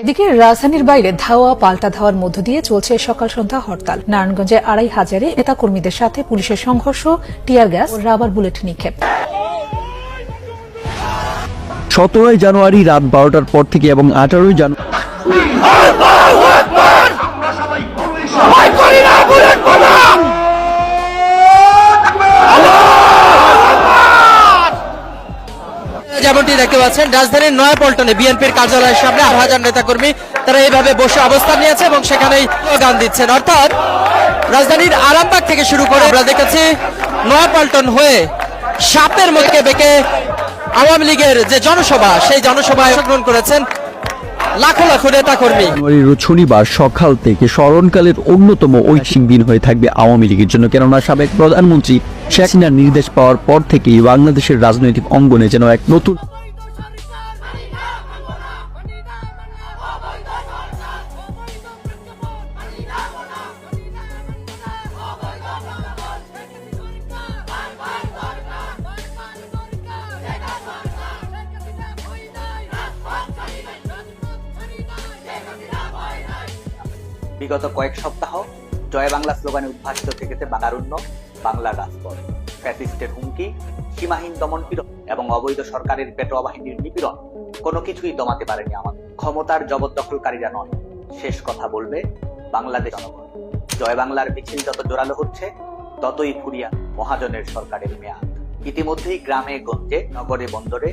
এদিকে রাজধানীর বাইরে ধাওয়া, পাল্টা ধাওয়ার মধ্য দিয়ে চলছে সকাল সন্ধ্যা হরতাল। নারায়ণগঞ্জে আড়াই হাজারে নেতা কর্মীদের সাথে পুলিশের সংঘর্ষ, টিয়ার গ্যাস, রাবার বুলেট নিক্ষেপ। সতেরোই জানুয়ারি রাত বারোটার পর থেকে এবং আঠারোই জানুয়ারি যেমনটি দেখতে পাচ্ছেন। রাজধানীর নয়াপল্টনে বিএনপির কার্যালয়ের সামনে আট হাজার নেতাকর্মী, তারা এইভাবে বসে অবস্থান নিয়েছে এবং সেখানেই গান দিচ্ছেন। অর্থাৎ রাজধানীর আরামবাগ থেকে শুরু করে আমরা দেখেছি নয়াপল্টন হয়ে সাপের মুখে বেঁকে আওয়ামী লীগের যে জনসভা, সেই জনসভায় অংশগ্রহণ করেছেন শনিবার সকাল থেকে স্মরণকালের অন্যতম ঐচ্ছিক দিন হয়ে থাকবে আওয়ামী লীগের জন্য। কেননা সাবেক প্রধানমন্ত্রী শেখ হাসিনার নির্দেশ পাওয়ার পর থেকেই বাংলাদেশের রাজনৈতিক অঙ্গনে যেন এক নতুন বিগত কয়েক সপ্তাহ জয় বাংলা স্লোগানে উদ্ভাসিত থেকেছে বাঙারুণ্য বাংলার রাজপথ। ফ্যাসিস্টের হুমকি, সীমাহীন দমন পীড়ন এবং অবৈধ সরকারের পেটোয়া বাহিনীর নিপীড়ন, কোনো কিছুই দমাতে পারেনি আমাদের। ক্ষমতার জবরদখলকারীরা নয়, শেষ কথা বলবে বাংলাদেশ জনগণ। জয় বাংলার মিছিল যত জোরালো হচ্ছে, ততই ফুরিয়া মহাজনের সরকারের মেয়াদ। ইতিমধ্যেই গ্রামে, গঞ্জে, নগরে, বন্দরে,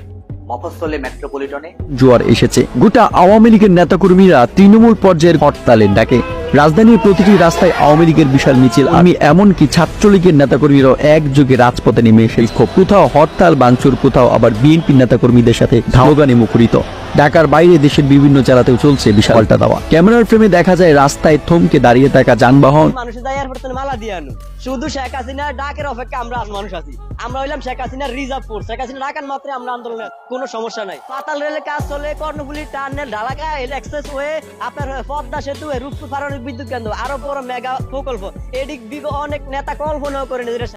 মফস্বলে, মেট্রোপলিটনে জোয়ার এসেছে। গোটা আওয়ামী লীগের নেতাকর্মীরা তৃণমূল পর্যায়ের হরতালের ডাকে। রাজধানীর প্রতিটি রাস্তায় আওয়ামী লীগের বিশাল মিছিল। আমি এমনকি ছাত্রলীগের নেতাকর্মীরাও একযোগে রাজপথে নেমে এসে ক্ষোভ কোথাও হরতাল বাংচুর কোথাও আবার বিএনপি নেতাকর্মীদের সাথে ধাওগানে মুখরিত। ঢাকার বাইরে দেশের বিভিন্ন জেলাতেও চলছে বিশাল পাল্টা দেওয়া ক্যামেরার ফ্রেমে দেখা যায় রাস্তায় থমকে দাঁড়িয়ে থাকা যানবাহন। শেখ হাসিনা, ডাকের আমরা আছি। আমরা কোনো সমস্যা নাই। পাতাল কাজ চলে আপনার পদ্মা সেতু বিদ্যুৎ কেন্দ্র, আরও বড় মেগা প্রকল্প। অনেক নেতা কল্পনাও করেন